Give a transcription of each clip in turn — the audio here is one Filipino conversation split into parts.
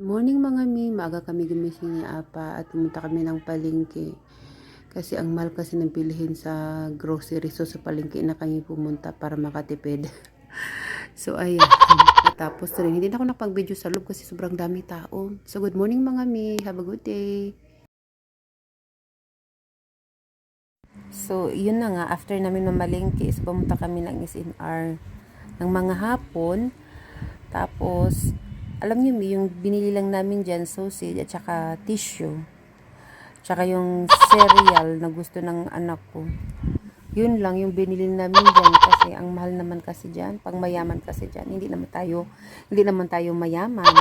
Morning mga mi, maaga kami gumising ni Apa at pumunta kami ng palengke. Kasi ang mahal kasi ng pilihin sa grocery. So sa palengke na kami pumunta para makatipid. so ayan. Tapos rin, hindi na ako nakapag-video sa loob kasi sobrang dami tao. So good morning mga mi, have a good day. So, yun na nga, after namin mamalengke, is pumunta kami ng SNR ng mga hapon. Tapos, alam niyo, yung binili lang namin dyan, sausage at saka tissue. Tsaka yung cereal na gusto ng anak ko. Yun lang yung binili namin dyan kasi ang mahal naman kasi dyan. Pang mayaman kasi dyan. Hindi naman tayo, hindi naman tayo mayaman.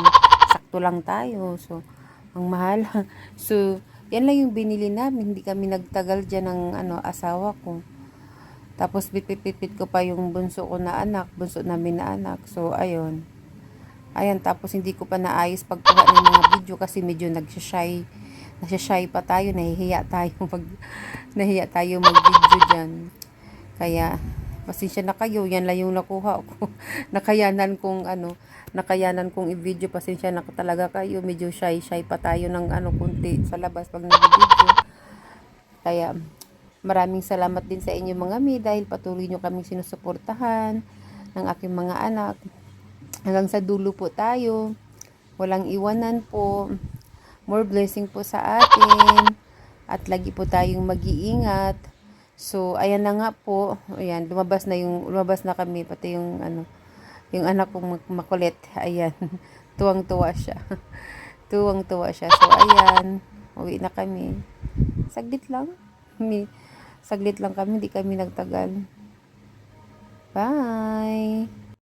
Sakto lang tayo. So, ang mahal. so, yan lang yung binili namin. Hindi kami nagtagal dyan ng ano, asawa ko. Tapos pipipipit ko pa yung bunso ko na anak, bunso namin na anak. So, ayun. Ayan, tapos hindi ko pa naayos pagkuha ng mga video kasi medyo nagsashy. Nagsashy pa tayo, nahihiya tayo mag, nahihiya tayo mag-video dyan. Kaya, pasensya na kayo, yan lang yung nakuha ko. nakayanan kong ano, nakayanan kong i-video, pasensya na talaga kayo, medyo shy-shy pa tayo ng ano, kunti sa labas pag nag-video. Kaya, maraming salamat din sa inyo mga mi dahil patuloy nyo kaming sinusuportahan ng aking mga anak. Hanggang sa dulo po tayo. Walang iwanan po. More blessing po sa atin. At lagi po tayong mag-iingat. So, ayan na nga po. Ayan, lumabas na yung, lumabas na kami. Pati yung, ano, yung anak kong mak- makulit. Ayan. Tuwang-tuwa siya. Tuwang-tuwa siya. So, ayan. Uwi na kami. Saglit lang. Mi, saglit lang kami. Di kami nagtagal. Bye!